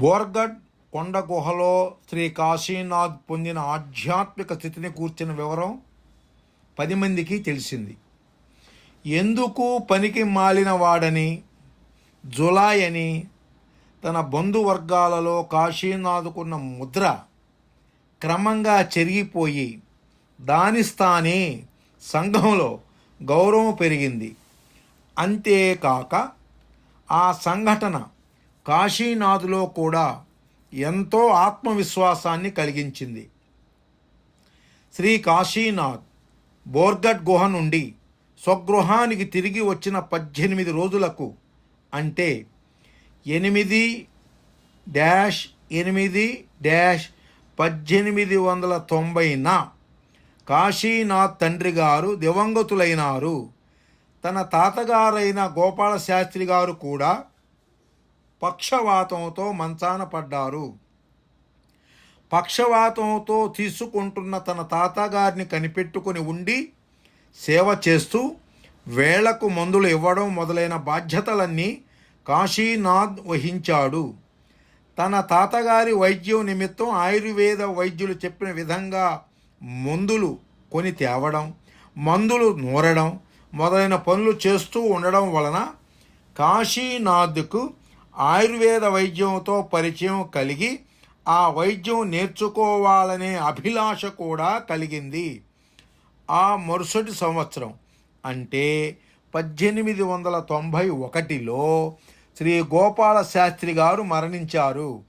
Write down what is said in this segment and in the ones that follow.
బోర్గఢ్ కొండ గుహలో శ్రీ కాశీనాథ్ పొందిన ఆధ్యాత్మిక స్థితిని కూర్చిన వివరం పది మందికి తెలిసింది. ఎందుకు పనికి మాలిన వాడని జులాయ్ అని తన బంధువర్గాలలో కాశీనాథుకున్న ముద్ర క్రమంగా చెరిగిపోయి దాని స్థానే సంఘంలో గౌరవం పెరిగింది. అంతేకాక ఆ సంఘటన కాశీనాథులో కూడా ఎంతో ఆత్మవిశ్వాసాన్ని కలిగించింది. శ్రీ కాశీనాథ్ బోర్గట్ గుహ నుండి స్వగృహానికి తిరిగి వచ్చిన పద్దెనిమిది రోజులకు అంటే ఎనిమిది డ్యాష్ ఎనిమిది డ్యాష్ పద్దెనిమిది వందల తొంభైన కాశీనాథ్ తండ్రి గారు దివంగతులైనారు. తన తాతగారైన గోపాల శాస్త్రి గారు కూడా పక్షవాతంతో మంచాన పడ్డారు. పక్షవాతంతో తీసుకుంటున్న తన తాతగారిని కనిపెట్టుకుని ఉండి సేవ చేస్తూ వేళకు మందులు ఇవ్వడం మొదలైన బాధ్యతలన్నీ కాశీనాథ్ వహించాడు. తన తాతగారి వైద్యం నిమిత్తం ఆయుర్వేద వైద్యులు చెప్పిన విధంగా మందులు కొని తేవడం మందులు నూరడం మొదలైన పనులు చేస్తూ ఉండడం వలన కాశీనాథ్కు ఆయుర్వేద వైద్యంతో పరిచయం కలిగి ఆ వైద్యం నేర్చుకోవాలనే అభిలాష కూడా కలిగింది. ఆ మరుసటి సంవత్సరం అంటే పద్దెనిమిది వందల తొంభై ఒకటిలో శ్రీ గోపాల శాస్త్రి గారు మరణించారు.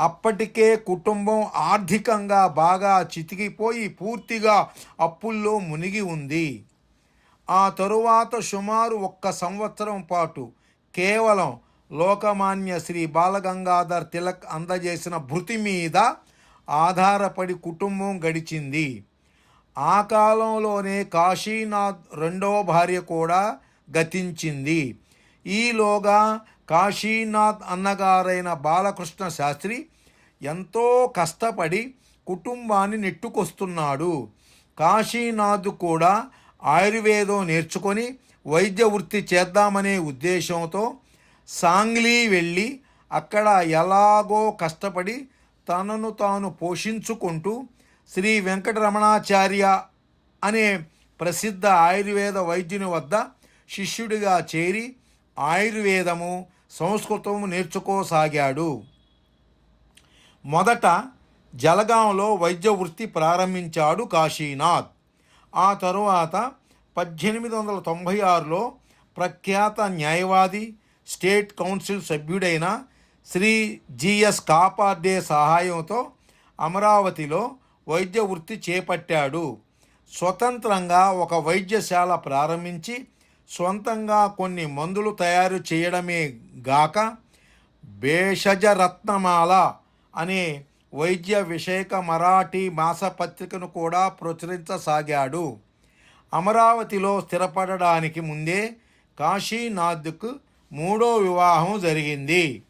అప్పటికే కుటుంబం ఆర్థికంగా బాగా చితికిపోయి పూర్తిగా అప్పుల్లో మునిగి ఉంది. ఆ తరువాత సుమారు ఒక్క సంవత్సరం పాటు కేవలం లోకమాన్య శ్రీ బాలగంగాధర్ తిలక్ అందజేసిన భృతి మీద ఆధారపడి కుటుంబం గడిచింది. ఆ కాలంలోనే కాశీనాథ్ రెండవ భార్య కూడా గతించింది. ఈలోగా కాశీనాథ్ అన్నగారైన బాలకృష్ణ శాస్త్రి ఎంతో కష్టపడి కుటుంబాన్ని నెట్టుకొస్తున్నాడు. కాశీనాథ్ కూడా ఆయుర్వేదం నేర్చుకొని వైద్య వృత్తి చేద్దామనే ఉద్దేశంతో సాంగ్లీ వెళ్ళి అక్కడ ఎలాగో కష్టపడి తనను తాను పోషించుకుంటూ శ్రీ వెంకటరమణాచార్య అనే ప్రసిద్ధ ఆయుర్వేద వైద్యుని వద్ద శిష్యుడిగా చేరి ఆయుర్వేదము సంస్కృతము నేర్చుకోసాగాడు. మొదట జలగాంలో వైద్య వృత్తి ప్రారంభించాడు కాశీనాథ్. ఆ తరువాత పద్దెనిమిది వందల తొంభై ఆరులో ప్రఖ్యాత న్యాయవాది స్టేట్ కౌన్సిల్ సభ్యుడైన శ్రీ జిఎస్ కాపార్డే సహాయంతో అమరావతిలో వైద్య వృత్తి చేపట్టాడు. స్వతంత్రంగా ఒక వైద్యశాల ప్రారంభించి సొంతంగా కొన్ని మందులు తయారు చేయడమే గాక భేషజరత్నమాల అనే వైద్య విషయక మరాఠీ మాసపత్రికను కూడా ప్రచురించసాగాడు. అమరావతిలో స్థిరపడడానికి ముందే కాశీనాథ్కు మూడో వివాహం జరిగింది.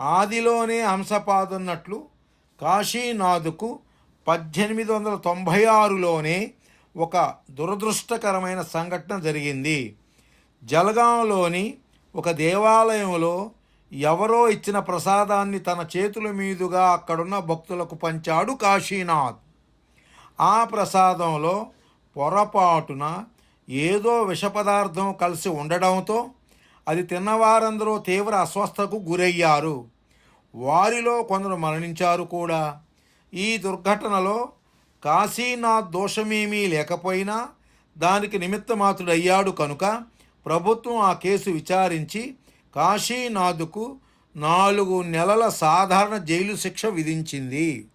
ఆదిలోనే హంసపాదున్నట్లు కాశీనాథ్కు పద్దెనిమిది వందల తొంభై ఆరులోనే ఒక దురదృష్టకరమైన సంఘటన జరిగింది. జలగాంలోని ఒక దేవాలయంలో ఎవరో ఇచ్చిన ప్రసాదాన్ని తన చేతుల మీదుగా అక్కడున్న భక్తులకు పంచాడు కాశీనాథ్. ఆ ప్రసాదంలో పొరపాటున ఏదో విష పదార్థం కలిసి ఉండడంతో అది తిన్నవారందరూ తీవ్ర అస్వస్థకు గురయ్యారు. వారిలో కొందరు మరణించారు కూడా. ఈ దుర్ఘటనలో కాశీనాథ్ దోషమేమీ లేకపోయినా దానికి నిమిత్తమాతుడయ్యాడు కనుక ప్రభుత్వం ఆ కేసు విచారించి కాశీనాథ్కు నాలుగు నెలల సాధారణ జైలు శిక్ష విధించింది.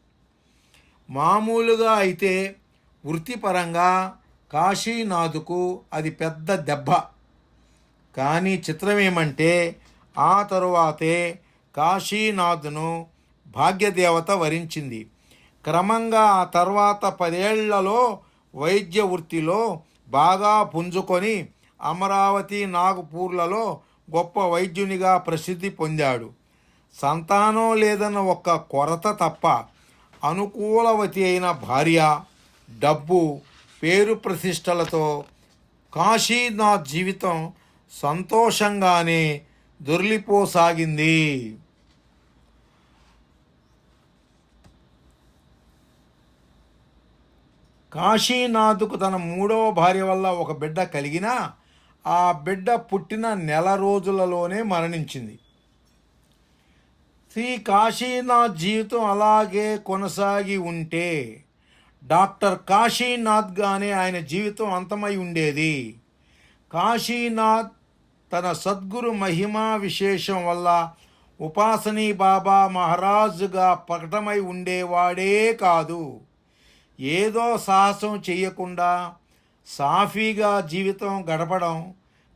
మామూలుగా అయితే వృత్తిపరంగా కాశీనాథ్కు అది పెద్ద దెబ్బ. కానీ చిత్రం ఏమంటే ఆ తరువాతే కాశీనాథ్ను భాగ్యదేవత వరించింది. క్రమంగా ఆ తర్వాత పదేళ్ళలో వైద్య వృత్తిలో బాగా పుంజుకొని అమరావతి నాగపూర్లలో గొప్ప వైద్యునిగా ప్రసిద్ధి పొందాడు. సంతానం లేదన్న ఒక్క కొరత తప్ప అనుకూలవతి అయిన భార్య డబ్బు పేరు ప్రతిష్టలతో కాశీనాథ్ జీవితం సంతోషంగానే దొర్లిపోసాగింది. కాశీనాథుకు తన మూడవ భార్య వల్ల ఒక బిడ్డ కలిగినా ఆ బిడ్డ పుట్టిన నెల రోజులలోనే మరణించింది. శ్రీ కాశీనాథ్ జీవితం అలాగే కొనసాగి ఉంటే డాక్టర్ కాశీనాథ్గానే ఆయన జీవితం అంతమై ఉండేది. కాశీనాథ్ తన సద్గురు మహిమా విశేషం వల్ల ఉపాసనీ బాబా మహారాజుగా ప్రకటమై ఉండేవాడే కాదు. ఏదో సాహసం చేయకుండా సాఫీగా జీవితం గడపడం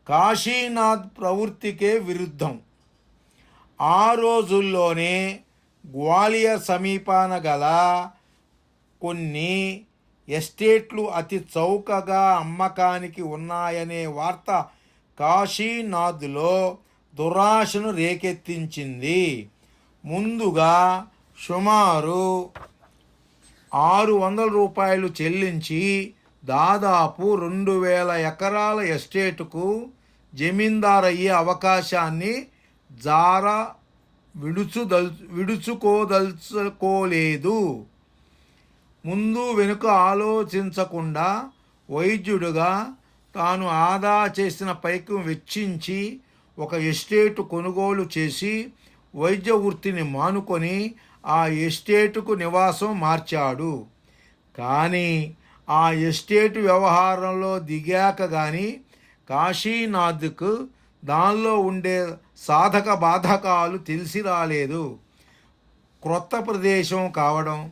కాశీనాథ్ ప్రవృత్తికే విరుద్ధం. ఆ రోజుల్లోనే గ్వాలియర్ సమీపాన గల కొన్ని ఎస్టేట్లు అతి చౌకగా అమ్మకానికి ఉన్నాయనే వార్త కాశీనాథ్లో దురాశను రేకెత్తించింది. ముందుగా సుమారు ఆరు వందల రూపాయలు చెల్లించి దాదాపు రెండు వేల ఎకరాల ఎస్టేటుకు జమీందార్ అయ్యే అవకాశాన్ని జార విడుచుదల్ విడుచుకోదలుచుకోలేదు. ముందు వెనుక ఆలోచించకుండా వైద్యుడుగా తాను ఆదా చేసిన పైకి వెచ్చించి ఒక ఎస్టేటు కొనుగోలు చేసి వైద్య వృత్తిని మానుకొని ఆ ఎస్టేటుకు నివాసం మార్చాడు. కానీ ఆ ఎస్టేటు వ్యవహారంలో దిగాక కానీ కాశీనాథ్కు దానిలో ఉండే సాధక బాధకాలు తెలిసి రాలేదు. క్రొత్త ప్రదేశం కావడం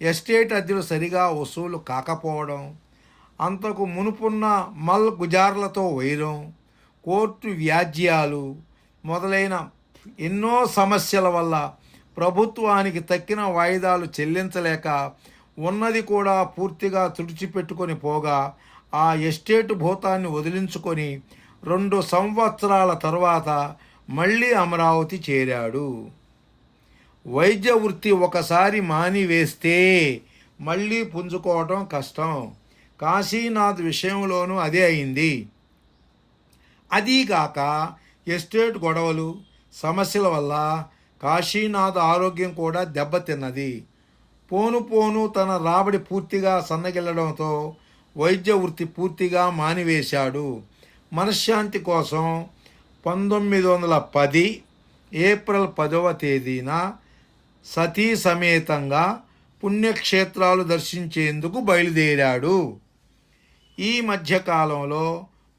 ఎస్టేట్ అద్దెలు సరిగా వసూలు కాకపోవడం అంతకు మునుపున్న మల్ గుజార్లతో వైరం కోర్టు వ్యాజ్యాలు మొదలైన ఎన్నో సమస్యల వల్ల ప్రభుత్వానికి తక్కిన వాయిదాలు చెల్లించలేక ఉన్నది కూడా పూర్తిగా తుడిచిపెట్టుకొని పోగా ఆ ఎస్టేటు భూతాన్ని వదిలించుకొని రెండు సంవత్సరాల తర్వాత మళ్ళీ అమరావతి చేరాడు. వైద్య వృత్తి ఒకసారి మానివేస్తే మళ్ళీ పుంజుకోవటం కష్టం. కాశీనాథ్ విషయంలోనూ అదే అయింది. అదీగాక ఎస్టేట్ గొడవలు సమస్యల వల్ల కాశీనాథ్ ఆరోగ్యం కూడా దెబ్బతిన్నది. పోను పోను తన రాబడి పూర్తిగా సన్నగిల్లడంతో వైద్య వృత్తి పూర్తిగా మానివేశాడు. మనశ్శాంతి కోసం పంతొమ్మిది వందల పది ఏప్రిల్ పదవ తేదీన సతీ సమేతంగా పుణ్యక్షేత్రాలు దర్శించేందుకు బయలుదేరాడు. ఈ మధ్యకాలంలో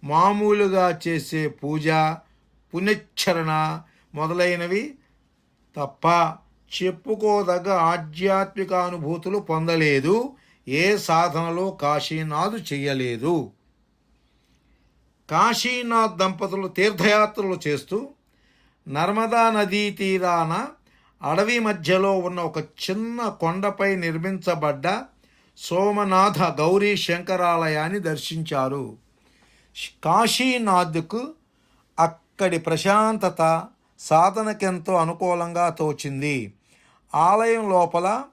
మామూలుగా చేసే పూజ పునశ్చరణ మొదలైనవి తప్ప చెప్పుకోదగ్గ ఆధ్యాత్మిక అనుభూతులు పొందలేదు ఏ సాధనలో కాశీనాథ్ చేయలేదు కాశీనాథ్ దంపతులు తీర్థయాత్రలు చేస్తూ నర్మదా నదీ తీరాన అడవి మధ్యలో ఉన్న ఒక చిన్న కొండపై నిర్మించబడ్డ సోమనాథ గౌరీ శంకరాలయాన్ని దర్శించారు. కాశీనాథ్కు అక్కడి ప్రశాంతత సాధనకెంతో అనుకూలంగా తోచింది. ఆలయం లోపల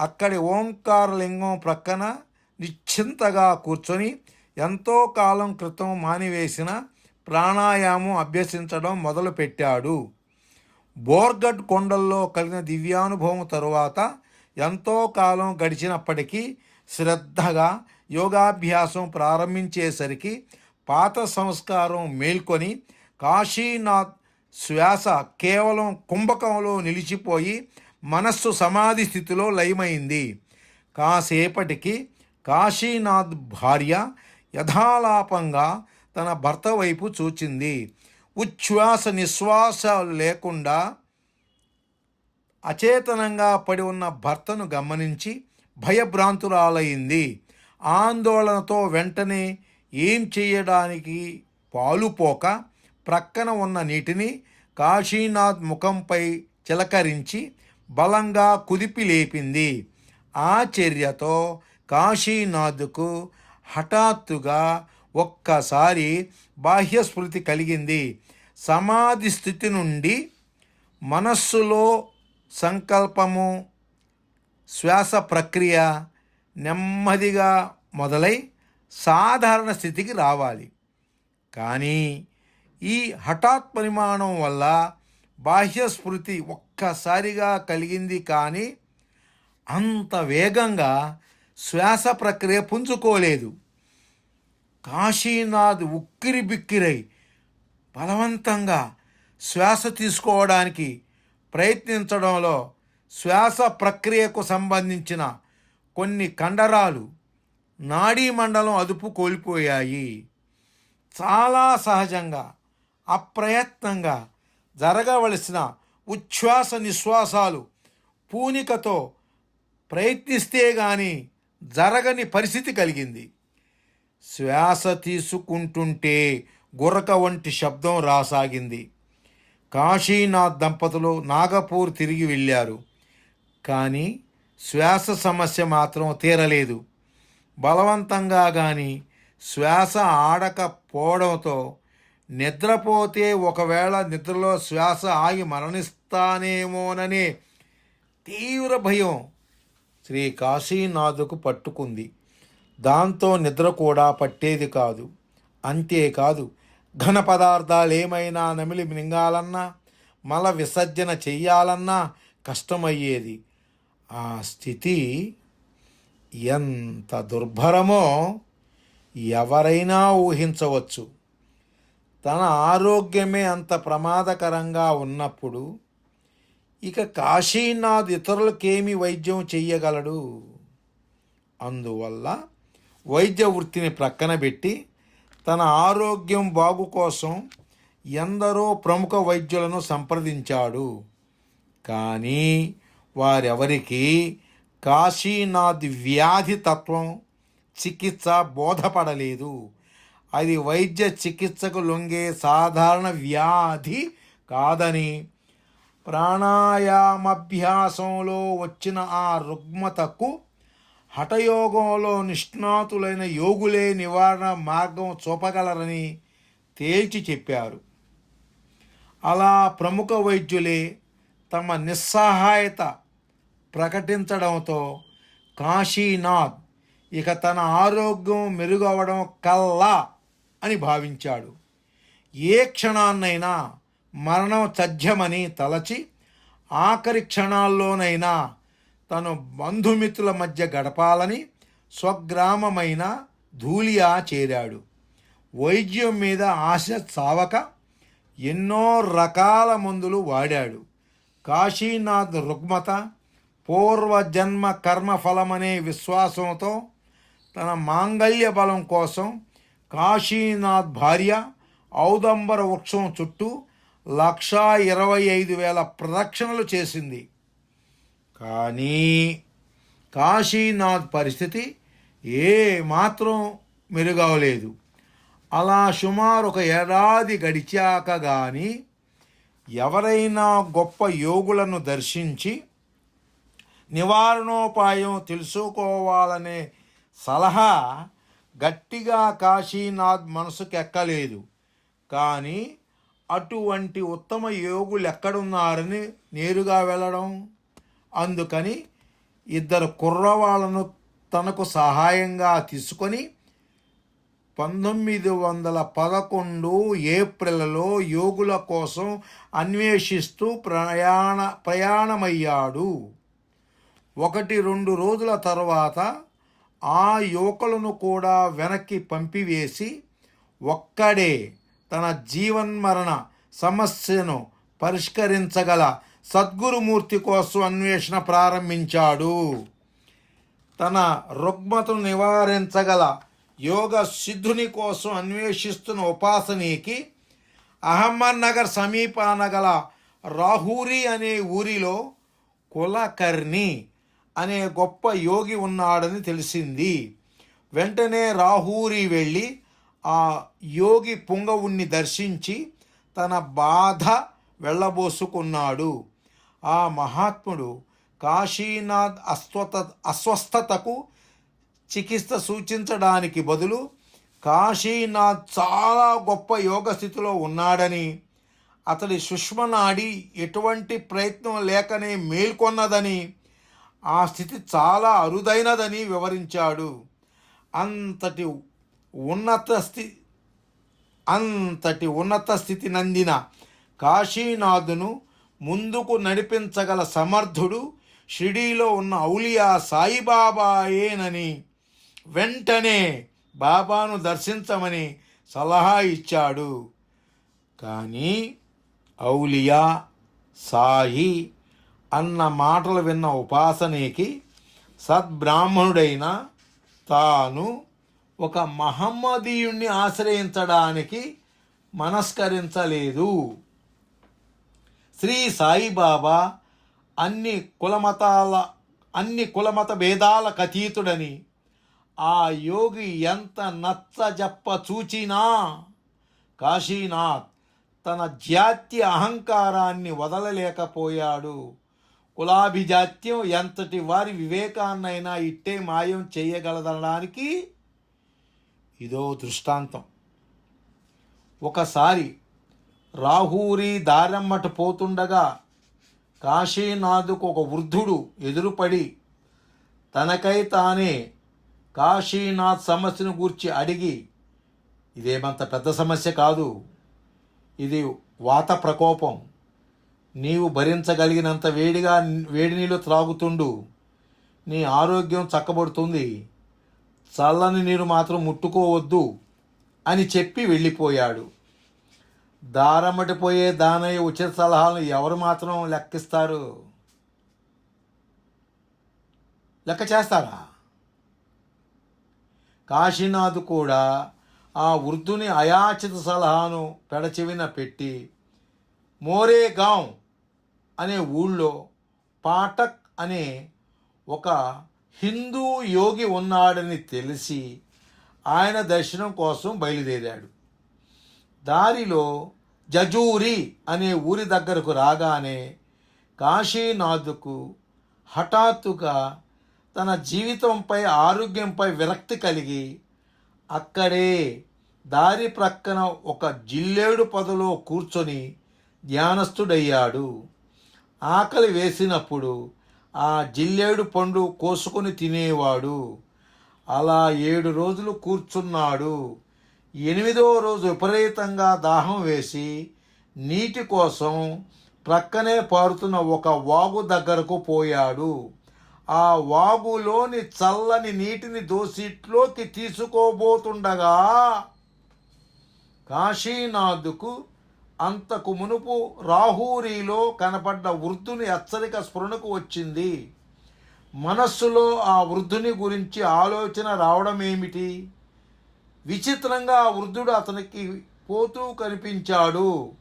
అక్కడి ఓంకారలింగం ప్రక్కన నిశ్చింతగా కూర్చొని ఎంతో కాలం క్రితం మానివేసిన ప్రాణాయామం అభ్యసించడం మొదలుపెట్టాడు. బోర్గడ్ కొండల్లో కలిగిన దివ్యానుభవం తరువాత ఎంతో కాలం గడిచినప్పటికీ శ్రద్ధగా యోగాభ్యాసం ప్రారంభించేసరికి పాత సంస్కారం మేల్కొని కాశీనాథ్ శ్వాస కేవలం కుంభకంలో నిలిచిపోయి మనస్సు సమాధి స్థితిలో లయమైంది. కాసేపటికి కాశీనాథ్ భార్య యథాలాపంగా తన భర్త వైపు చూచింది. ఉచ్ఛ్వాస నిశ్వాస లేకుండా అచేతనంగా పడి ఉన్న భర్తను గమనించి భయభ్రాంతురాలైంది. ఆందోళనతో వెంటనే ఏం చేయడానికి పాలుపోక ప్రక్కన ఉన్న నీటిని కాశీనాథ్ ముఖంపై చిలకరించి బలంగా కుదిపి లేపింది. ఆ చర్యతో కాశీనాథ్కు హఠాత్తుగా ఒక్కసారి బాహ్యస్మృతి కలిగింది. సమాధి స్థితి నుండి మనస్సులో సంకల్పము శ్వాస ప్రక్రియ నెమ్మదిగా మొదలై సాధారణ స్థితికి రావాలి. కానీ ఈ హఠాత్ పరిమాణం వల్ల బాహ్యస్మృతి ఒక్కసారిగా కలిగింది కానీ అంత వేగంగా శ్వాస ప్రక్రియ పుంజుకోలేదు. కాశీనాథ్ ఉక్కిరి బిక్కిరై బలవంతంగా శ్వాస తీసుకోవడానికి ప్రయత్నించడంలో శ్వాస ప్రక్రియకు సంబంధించిన కొన్ని కండరాలు నాడీ మండలం అదుపు కోల్పోయాయి. చాలా సహజంగా అప్రయత్నంగా జరగవలసిన ఉచ్ఛ్వాస నిశ్వాసాలు పూనికతో ప్రయత్నిస్తే గాని జరగని పరిస్థితి కలిగింది. శ్వాస తీసుకుంటుంటే గురక వంటి శబ్దం రాసాగింది. కాశీనాథ్ దంపతులు నాగపూర్ తిరిగి వెళ్ళారు. కానీ శ్వాస సమస్య మాత్రం తీరలేదు. బలవంతంగా కానీ శ్వాస ఆడకపోవడంతో నిద్రపోతే ఒకవేళ నిద్రలో శ్వాస ఆగి మరణిస్తానేమోననే తీవ్ర భయం శ్రీ కాశీనాథుకు పట్టుకుంది. దాంతో నిద్ర కూడా పట్టేది కాదు. అంతేకాదు ఘన పదార్థాలు ఏమైనా నమిలి మింగాలన్నా మల విసర్జన చెయ్యాలన్నా కష్టమయ్యేది. ఆ స్థితి ఎంత దుర్భరమో ఎవరైనా ఊహించవచ్చు. తన ఆరోగ్యమే అంత ప్రమాదకరంగా ఉన్నప్పుడు ఇక కాశీనాథ్ ఇతరులకేమి వైద్యం చెయ్యగలడు. అందువల్ల వైద్య వృత్తిని ప్రక్కన పెట్టి తన ఆరోగ్యం బాగు కోసం ఎందరో ప్రముఖ వైద్యులను సంప్రదించాడు. కానీ వారెవరికి? కాశీనాథ్ వ్యాధి తత్వం చికిత్స బోధపడలేదు. అది వైద్య చికిత్సకు లొంగే సాధారణ వ్యాధి కాదని ప్రాణాయామాభ్యాసంలో వచ్చిన ఆ రుగ్మతకు హఠయోగంలో నిష్ణాతులైన యోగులే నివారణ మార్గం చూపగలరని తేల్చి చెప్పారు. అలా ప్రముఖ వైద్యులే తమ నిస్సహాయత ప్రకటించడంతో కాశీనాథ్ ఇక తన ఆరోగ్యం మెరుగవడం కల్లా అని భావించాడు. ఏ క్షణాన్నైనా మరణం తథ్యమని తలచి ఆఖరి క్షణాల్లోనైనా తను బంధుమిత్రుల మధ్య గడపాలని స్వగ్రామమైన ధూలియా చేరాడు. వైద్యం మీద ఆశ చావక ఎన్నో రకాల మందులు వాడాడు. కాశీనాథ్ రుగ్మత పూర్వజన్మ కర్మఫలమనే విశ్వాసంతో తన మాంగళ్య బలం కోసం కాశీనాథ్ భార్య ఔదంబర వృక్షం చుట్టూ లక్షా ఇరవై ఐదు వేల ప్రదక్షిణలు చేసింది. కానీ కాశీనాథ్ పరిస్థితి ఏ మాత్రం మెరుగవలేదు. అలా సుమారు ఒక ఏడాది గడిచాక కానీ ఎవరైనా గొప్ప యోగులను దర్శించి నివారణోపాయం తెలుసుకోవాలనే సలహా గట్టిగా కాశీనాథ్ మనసుకెక్కలేదు. కానీ అటువంటి ఉత్తమ యోగులు ఎక్కడున్నారని నేరుగా వెళ్ళడం అందుకని ఇద్దరు కుర్రవాళ్ళను తనకు సహాయంగా తీసుకొని పంతొమ్మిది వందల పదకొండు ఏప్రిల్లో యోగుల కోసం అన్వేషిస్తూ ప్రయాణ ప్రయాణమయ్యాడు. ఒకటి రెండు రోజుల తర్వాత ఆ యువకులను కూడా వెనక్కి పంపివేసి ఒక్కడే తన జీవన్మరణ సమస్యను పరిష్కరించగల సద్గురుమూర్తి కోసం అన్వేషణ ప్రారంభించాడు. తన రుగ్మతను నివారించగల యోగ సిద్ధుని కోసం అన్వేషిస్తున్న ఉపాసనీకి అహమ్మద్నగర్ సమీపాన గల రాహూరి అనే ఊరిలో కులకర్ణి అనే గొప్ప యోగి ఉన్నాడని తెలిసింది. వెంటనే రాహూరి వెళ్ళి ఆ యోగి పుంగవుణ్ణి దర్శించి తన బాధ వెళ్ళబోసుకున్నాడు. ఆ మహాత్ముడు కాశీనాథ్ అస్వత అస్వస్థతకు చికిత్స సూచించడానికి బదులు కాశీనాథ్ చాలా గొప్ప యోగ స్థితిలో ఉన్నాడని అతడి సుష్మనాడి ఎటువంటి ప్రయత్నం లేకనే మేల్కొన్నదని ఆ స్థితి చాలా అరుదైనదని వివరించాడు. అంతటి ఉన్నత స్థి అంతటి ఉన్నత స్థితి నందిన కాశీనాథును ముందుకు నడిపించగల సమర్థుడు షిరిడీలో ఉన్న ఔలియా సాయిబాబాయేనని వెంటనే బాబాను దర్శించమని సలహా ఇచ్చాడు. కానీ ఔలియా సాయి అన్న మాటలు విన్న ఉపాసనేకి సద్బ్రాహ్మణుడైన తాను ఒక మహమ్మదీయుణ్ణి ఆశ్రయించడానికి మనస్కరించలేదు. శ్రీ సాయిబాబా అన్ని కులమతాల అన్ని కులమత భేదాలకు అతీతుడని ఆ యోగి ఎంత నచ్చజెప్ప చూచినా కాశీనాథ్ తన జాత్య అహంకారాన్ని వదలలేకపోయాడు. కులాభిజాత్యం ఎంతటి వారి వివేకాన్నైనా ఇట్టే మాయం చేయగలదనడానికి ఇదో దృష్టాంతం. ఒకసారి రాహూరి దారమ్మట పోతుండగా కాశీనాథుకు ఒక వృద్ధుడు ఎదురుపడి తనకై తానే కాశీనాథ్ సమస్యను గూర్చి అడిగి ఇదేమంత పెద్ద సమస్య కాదు ఇది వాత ప్రకోపం. నీవు భరించగలిగినంత వేడిగా వేడి నీళ్ళు త్రాగుతుండు. నీ ఆరోగ్యం చక్కబడుతుంది. చల్లని నీరు మాత్రం ముట్టుకోవద్దు అని చెప్పి వెళ్ళిపోయాడు. దారమటిపోయే దానయ్య ఉచిత సలహాలు ఎవరు మాత్రం లెక్కిస్తారు? లెక్క చేస్తారా? కాశీనాథ్ కూడా ఆ వృద్ధుని అయాచిత సలహాను పెడచెవిన పెట్టి మోరేగాం అనే ఊళ్ళో పాఠక్ అనే ఒక హిందూ యోగి ఉన్నాడని తెలిసి ఆయన దర్శనం కోసం బయలుదేరాడు. దారిలో జజూరి అనే ఊరి దగ్గరకు రాగానే కాశీనాథుకు హఠాత్తుగా తన జీవితంపై ఆరోగ్యంపై విరక్తి కలిగి అక్కడే దారి ప్రక్కన ఒక జిల్లేడు పొదలో కూర్చొని ధ్యానస్థుడయ్యాడు. ఆకలి వేసినప్పుడు ఆ జిల్లేడు పండు కోసుకొని తినేవాడు. అలా ఏడు రోజులు కూర్చున్నాడు. ఎనిమిదవ రోజు విపరీతంగా దాహం వేసి నీటి కోసం ప్రక్కనే పారుతున్న ఒక వాగు దగ్గరకు పోయాడు. ఆ వాగులోని చల్లని నీటిని దోసిట్లోకి తీసుకోబోతుండగా కాశీనాథుకు అంతకు మునుపు రాహూరిలో కనపడ్డ వృద్ధుని హెచ్చరిక స్ఫురణకు వచ్చింది. మనస్సులో ఆ వృద్ధుని గురించి ఆలోచన రావడం ఏమిటి? విచిత్రంగా ఆ వృద్ధుడు అతనికి పోతూ కనిపించాడు.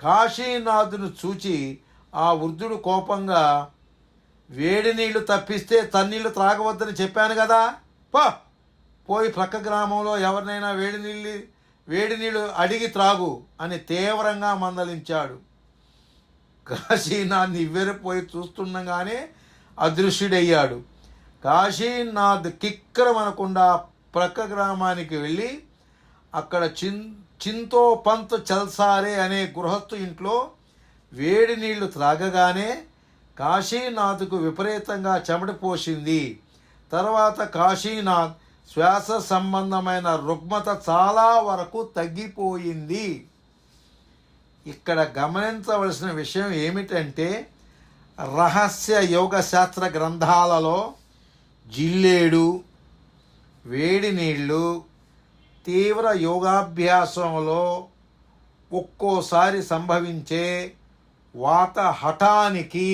కాశీనాథును చూచి ఆ వృద్ధుడు కోపంగా వేడి నీళ్ళు తప్పిస్తే తన్నీళ్ళు త్రాగవద్దని చెప్పాను కదా. పో పోయి ప్రక్క గ్రామంలో ఎవరినైనా వేడి నీళ్ళు వేడి నీళ్ళు అడిగి త్రాగు అని తీవ్రంగా మందలించాడు. కాశీనాథ్ నివ్వెరపోయి చూస్తుండగానే అదృశ్యుడయ్యాడు. కాశీనాథ్ కిక్కరమనకుండా ప్రక్క గ్రామానికి వెళ్ళి అక్కడ చిన్ చింతో పంత్ చల్సారే అనే గృహస్థు ఇంట్లో వేడి నీళ్ళు త్రాగగానే కాశీనాథ్కు విపరీతంగా చెమట పోసింది. తర్వాత కాశీనాథ్ శ్వాస సంబంధమైన రుగ్మత చాలా వరకు తగ్గిపోయింది. ఇక్కడ గమనించవలసిన విషయం ఏమిటంటే రహస్య యోగశాస్త్ర గ్రంథాలలో జిల్లేడు వేడి నీళ్ళు తీవ్ర యోగాభ్యాసంలో ఒక్కోసారి సంభవించే వాత హఠానికి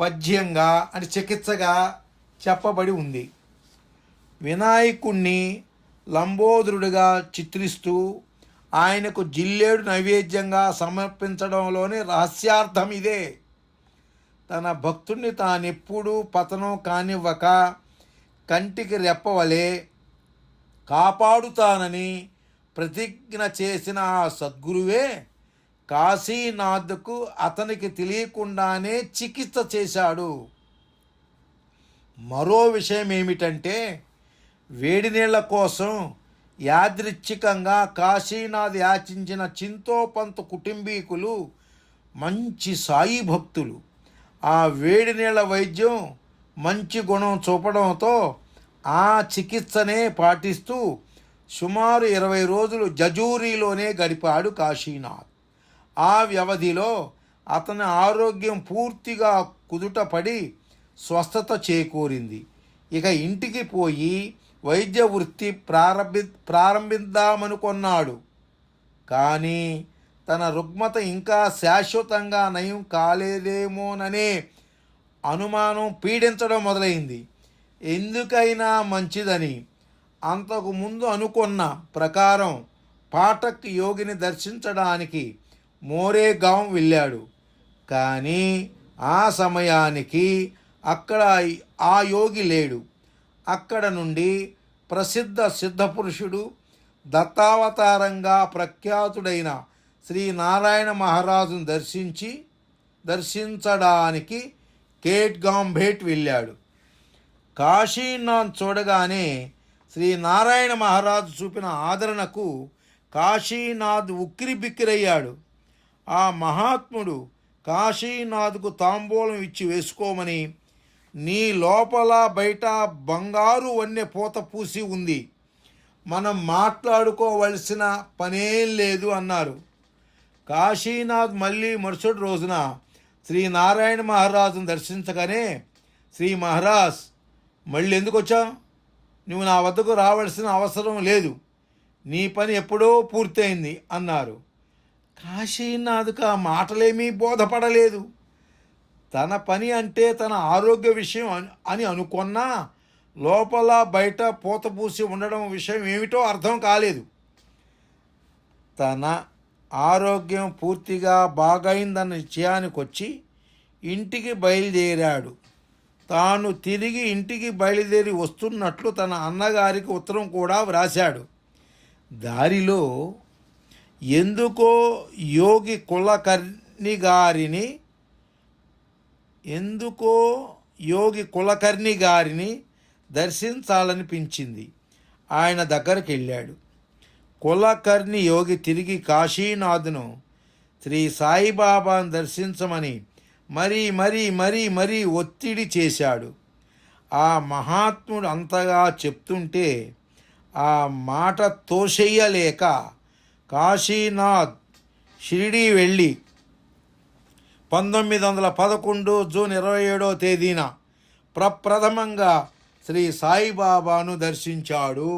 పద్యంగా అంటే చికిత్సగా చెప్పబడి ఉంది. వినాయకుణ్ణి లంబోదరుడిగా చిత్రిస్తూ ఆయనకు జిల్లేడు నైవేద్యంగా సమర్పించడంలోని రహస్యార్థం ఇదే. తన భక్తుణ్ణి తానెప్పుడూ పతనం కానివ్వక కంటికి రెప్పవలే కాపాడుతానని ప్రతిజ్ఞ చేసిన ఆ సద్గురువే కాశీనాథ్కు అతనికి తెలియకుండానే చికిత్స చేశాడు. మరో విషయం ఏమిటంటే వేడి నీళ్ళ కోసం యాదృచ్ఛికంగా కాశీనాథ్ యాచించిన చింతోపంత్ కుటుంబీకులు మంచి సాయి భక్తులు. ఆ వేడి నీళ్ళ వైద్యం మంచి గుణం చూపడంతో ఆ చికిత్సనే పాటిస్తూ సుమారు ఇరవై రోజులు జజూరీలోనే గడిపాడు కాశీనాథ్. ఆ వ్యవధిలో అతని ఆరోగ్యం పూర్తిగా కుదుటపడి స్వస్థత చేకూరింది. ఇక ఇంటికి పోయి వైద్య వృత్తి ప్రారంభి ప్రారంభిద్దామనుకున్నాడు కానీ తన రుగ్మత ఇంకా శాశ్వతంగా నయం కాలేదేమోననే అనుమానం పీడించడం మొదలైంది. ఎందుకైనా మంచిదని అంతకు ముందు అనుకున్న ప్రకారం పాఠక్ యోగిని దర్శించడానికి మోరేగాం వెళ్ళాడు. కానీ ఆ సమయానికి అక్కడ ఆ యోగి లేడు. అక్కడ నుండి ప్రసిద్ధ సిద్ధపురుషుడు దత్తావతారంగా ప్రఖ్యాతుడైన శ్రీ నారాయణ మహారాజును దర్శించి దర్శించడానికి కేట్గాంభేట్ వెళ్ళాడు. కాశీనాథ్ చూడగానే శ్రీ నారాయణ మహారాజు చూపిన ఆదరణకు కాశీనాథ్ ఉక్కిరి బిక్కిరయ్యాడు ఆ మహాత్ముడు కాశీనాథ్కు తాంబూలం ఇచ్చి వేసుకోమని నీ లోపల బయట బంగారు వన్నె పూత పూసి ఉంది. మనం మాట్లాడుకోవలసిన పనేం లేదు అన్నారు. కాశీనాథ్ మళ్ళీ మరుసటి రోజున శ్రీ నారాయణ మహారాజును దర్శించగానే శ్రీ మహారాజ్ మళ్ళీ ఎందుకు వచ్చా? నువ్వు నా వద్దకు రావాల్సిన అవసరం లేదు. నీ పని ఎప్పుడో పూర్తయింది అన్నారు. కాశీనాథ్కు ఆ మాటలేమీ బోధపడలేదు. తన పని అంటే తన ఆరోగ్య విషయం అని- అనుకున్నా లోపల బయట పూత పూసి ఉండడం విషయం ఏమిటో అర్థం కాలేదు. తన ఆరోగ్యం పూర్తిగా బాగైందన్న నిశ్చయానికి వచ్చి ఇంటికి బయలుదేరాడు. తాను తిరిగి ఇంటికి బయలుదేరి వస్తున్నట్లు తన అన్నగారికి ఉత్తరం కూడా వ్రాశాడు. దారిలో ఎందుకో యోగి కులకర్ణి గారిని ఎందుకో యోగి కులకర్ణి గారిని దర్శించాలనిపించింది. ఆయన దగ్గరికి వెళ్ళాడు కులకర్ణి యోగి తిరిగి కాశీనాథును శ్రీ సాయిబాబాను దర్శించమని మరీ మరీ మరీ మరీ ఒత్తిడి చేశాడు. ఆ మహాత్ముడు అంతగా చెప్తుంటే ఆ మాట తోషెయ్యలేక కాశీనాథ్ షిరిడీ వెళ్ళి పంతొమ్మిది వందల పదకొండు జూన్ ఇరవై ఏడో తేదీన ప్రప్రథమంగా శ్రీ సాయిబాబాను దర్శించాడు.